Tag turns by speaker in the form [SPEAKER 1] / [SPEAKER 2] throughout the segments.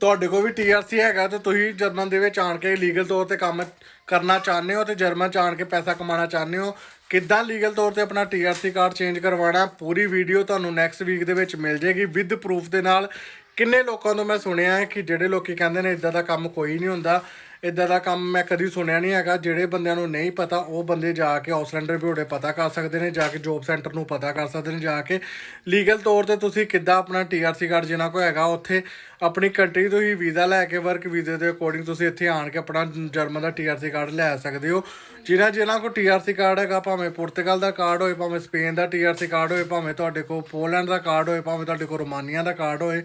[SPEAKER 1] ਤੁਹਾਡੇ ਕੋਲ ਵੀ ਟੀਆਰਸੀ ਹੈਗਾ ਤੇ ਤੁਸੀਂ ਜਰਮਨ ਦੇ ਵਿੱਚ ਆਣ ਕੇ ਲੀਗਲ ਤੌਰ ਤੇ ਕੰਮ ਕਰਨਾ ਚਾਹੁੰਦੇ ਹੋ ਤੇ ਜਰਮਨ ਚ ਆਣ ਕੇ ਪੈਸਾ ਕਮਾਉਣਾ ਚਾਹੁੰਦੇ ਹੋ, ਕਿੱਦਾਂ ਲੀਗਲ ਤੌਰ ਤੇ ਆਪਣਾ ਟੀਆਰਸੀ ਕਾਰਡ ਚੇਂਜ ਕਰਵਾਉਣਾ? ਪੂਰੀ ਵੀਡੀਓ ਤੁਹਾਨੂੰ ਨੈਕਸਟ ਵੀਕ ਦੇ ਵਿੱਚ ਮਿਲ ਜੇਗੀ ਵਿਦ ਪ੍ਰੂਫ ਦੇ ਨਾਲ। ਕਿੰਨੇ ਲੋਕਾਂ ਤੋਂ ਮੈਂ ਸੁਣਿਆ ਹੈ ਕਿ ਜਿਹੜੇ ਲੋਕੀ ਕਹਿੰਦੇ ਨੇ ਇਦਾਂ ਦਾ ਕੰਮ ਕੋਈ ਨਹੀਂ ਹੁੰਦਾ, ਇਦਾਂ ਦਾ ਕੰਮ ਮੈਂ ਕਦੀ ਸੁਣਿਆ ਨਹੀਂ ਹੈਗਾ। ਜਿਹੜੇ ਬੰਦਿਆਂ ਨੂੰ ਨਹੀਂ ਪਤਾ, ਉਹ ਬੰਦੇ ਜਾ ਕੇ ਆਊਸਲੈਂਡਰ ਬਿਊੜੇ ਪਤਾ ਕਰ ਸਕਦੇ ਨੇ, ਜਾ ਕੇ ਜੋਬ ਸੈਂਟਰ ਨੂੰ ਪਤਾ ਕਰ ਸਕਦੇ ਨੇ, ਜਾ ਕੇ ਲੀਗਲ ਤੌਰ ਤੇ ਤੁਸੀਂ ਕਿੱਦਾਂ ਆਪਣਾ ਟੀਆਰਸੀ ਕਾਰਡ ਜਿਨ੍ਹਾਂ ਕੋ ਹੈਗਾ ਉੱਥੇ ਆਪਣੀ ਕੰਟਰੀ ਤੋਂ ਹੀ ਵੀਜ਼ਾ ਲੈ ਕੇ ਵਰਕ ਵੀਜ਼ੇ ਦੇ ਅਕੋਰਡਿੰਗ ਤੁਸੀਂ ਇੱਥੇ ਆਣ ਕੇ ਆਪਣਾ ਜਰਮਨ ਦਾ ਟੀਆਰਸੀ ਕਾਰਡ ਲੈ ਸਕਦੇ ਹੋ। ਜਿਨ੍ਹਾਂ ਜਿਨ੍ਹਾਂ ਕੋ ਟੀਆਰਸੀ ਕਾਰਡ ਹੈਗਾ, ਭਾਵੇਂ ਪੁਰਤਗਾਲ ਦਾ ਕਾਰਡ ਹੋਏ, ਭਾਵੇਂ ਸਪੇਨ ਦਾ ਟੀਆਰਸੀ ਕਾਰਡ ਹੋਏ, ਭਾਵੇਂ ਤੁਹਾਡੇ ਕੋਲ ਪੋਲੈਂਡ ਦਾ ਕਾਰਡ ਹੋਏ, ਭਾਵੇਂ ਤੁਹਾਡੇ ਕੋਲ ਰੋਮਾਨੀਆ ਦਾ ਕਾਰਡ ਹੋਏ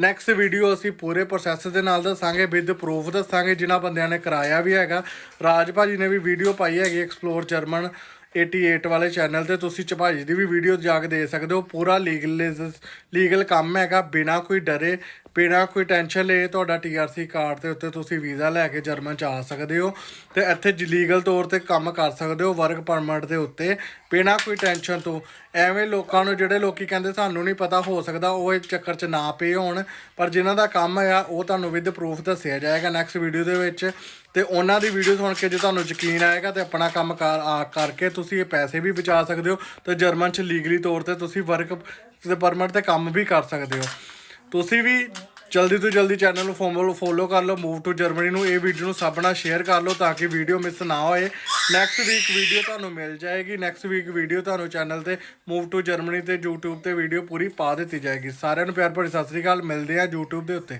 [SPEAKER 1] ਨੈਕਸਟ ਵੀਡੀਓ ਅਸੀਂ ਪੂਰੇ ਪ੍ਰੋਸੈਸ ਦੇ ਨਾਲ ਦੱਸਾਂਗੇ ਵਿਦ ਪ੍ਰੂਫ ਦੱਸਾਂਗੇ, ਜਿਨ੍ਹਾਂ ਬੰਦਿਆਂ ਨੇ ਕਰਾਇਆ ਵੀ ਹੈਗਾ। ਰਾਜ ਭਾਜੀ ਨੇ ਵੀ ਵੀਡੀਓ ਪਾਈ ਹੈਗੀ ਐਕਸਪਲੋਰ ਜਰਮਨ। 88 ਵਾਲੇ ਚੈਨਲ ਤੇ ਤੁਸੀਂ ਚਪਾਜੀ ਦੀ ਵੀ ਵੀਡੀਓ ਜਾ ਕੇ ਦੇ ਸਕਦੇ ਹੋ। ਪੂਰਾ ਲੀਗਲ ਲੀਗਲ ਕੰਮ ਹੈਗਾ, ਬਿਨਾ ਕੋਈ ਡਰੇ, ਬਿਨਾ ਕੋਈ ਟੈਨਸ਼ਨ ਲਏ ਤੁਹਾਡਾ ਟੀਆਰਸੀ ਕਾਰਡ ਦੇ ਉੱਤੇ ਤੁਸੀਂ ਵੀਜ਼ਾ ਲੈ ਕੇ ਜਰਮਨ ਚ ਆ ਸਕਦੇ ਹੋ ਤੇ ਇੱਥੇ ਲੀਗਲ ਤੌਰ ਤੇ ਕੰਮ ਕਰ ਸਕਦੇ ਹੋ ਵਰਕ ਪਰਮਿਟ ਦੇ ਉੱਤੇ, ਬਿਨਾ ਕੋਈ ਟੈਨਸ਼ਨ ਤੋਂ। ਐਵੇਂ ਲੋਕਾਂ ਨੂੰ ਜਿਹੜੇ ਲੋਕੀ ਕਹਿੰਦੇ ਸਾਨੂੰ ਨਹੀਂ ਪਤਾ ਹੋ ਸਕਦਾ, ਉਹ ਇਸ ਚੱਕਰ 'ਚ ਨਾ ਪਏ ਹੋਣ, ਪਰ ਜਿਨ੍ਹਾਂ ਦਾ ਕੰਮ ਆ, ਉਹ ਤੁਹਾਨੂੰ ਵਿਦ ਪ੍ਰੂਫ ਦੱਸਿਆ ਜਾਏਗਾ ਨੈਕਸਟ ਵੀਡੀਓ ਦੇ ਵਿੱਚ। ਤੇ ਉਹਨਾਂ ਦੀ ਵੀਡੀਓ ਸੁਣ ਕੇ ਜੇ ਤੁਹਾਨੂੰ ਯਕੀਨ ਆਏਗਾ ਤੇ ਆਪਣਾ ਕੰਮ ਕਾਰ, ਆ ਕਰਕੇ ਤੁਸੀਂ ਇਹ ਪੈਸੇ ਵੀ ਬਚਾ ਸਕਦੇ ਹੋ ਤੇ ਜਰਮਨ 'ਚ ਲੀਗਲੀ ਤੌਰ ਤੇ ਤੁਸੀਂ ਵਰਕ ਤੇ ਪਰਮਿਟ ਤੇ ਕੰਮ ਵੀ ਕਰ ਸਕਦੇ ਹੋ। ਤੁਸੀਂ ਵੀ ਜਲਦੀ ਤੋਂ ਜਲਦੀ ਚੈਨਲ ਨੂੰ ਫੋਲੋ ਫੋਲੋ ਕਰ ਲਓ ਮੂਵ ਟੂ ਜਰਮਨੀ ਨੂੰ ਇਹ ਵੀਡੀਓ ਨੂੰ ਸਭ ਨਾਲ ਸ਼ੇਅਰ ਕਰ ਲਓ ਤਾਂ ਕਿ ਵੀਡੀਓ ਮਿਸ ਨਾ ਹੋਏ। ਨੈਕਸਟ ਵੀਕ ਵੀਡੀਓ ਤੁਹਾਨੂੰ ਮਿਲ ਜਾਏਗੀ। ਨੈਕਸਟ ਵੀਕ ਵੀਡੀਓ ਤੁਹਾਨੂੰ ਚੈਨਲ ਤੇ ਮੂਵ ਟੂ ਜਰਮਨੀ ਤੇ YouTube ਤੇ ਵੀਡੀਓ ਪੂਰੀ ਪਾ ਦਿੱਤੀ ਜਾਏਗੀ। ਸਾਰਿਆਂ ਨੂੰ ਪਿਆਰ ਭਰੀ ਸਤਿ ਸ੍ਰੀ ਅਕਾਲ। ਮਿਲਦੇ ਆ YouTube ਦੇ ਉੱਤੇ।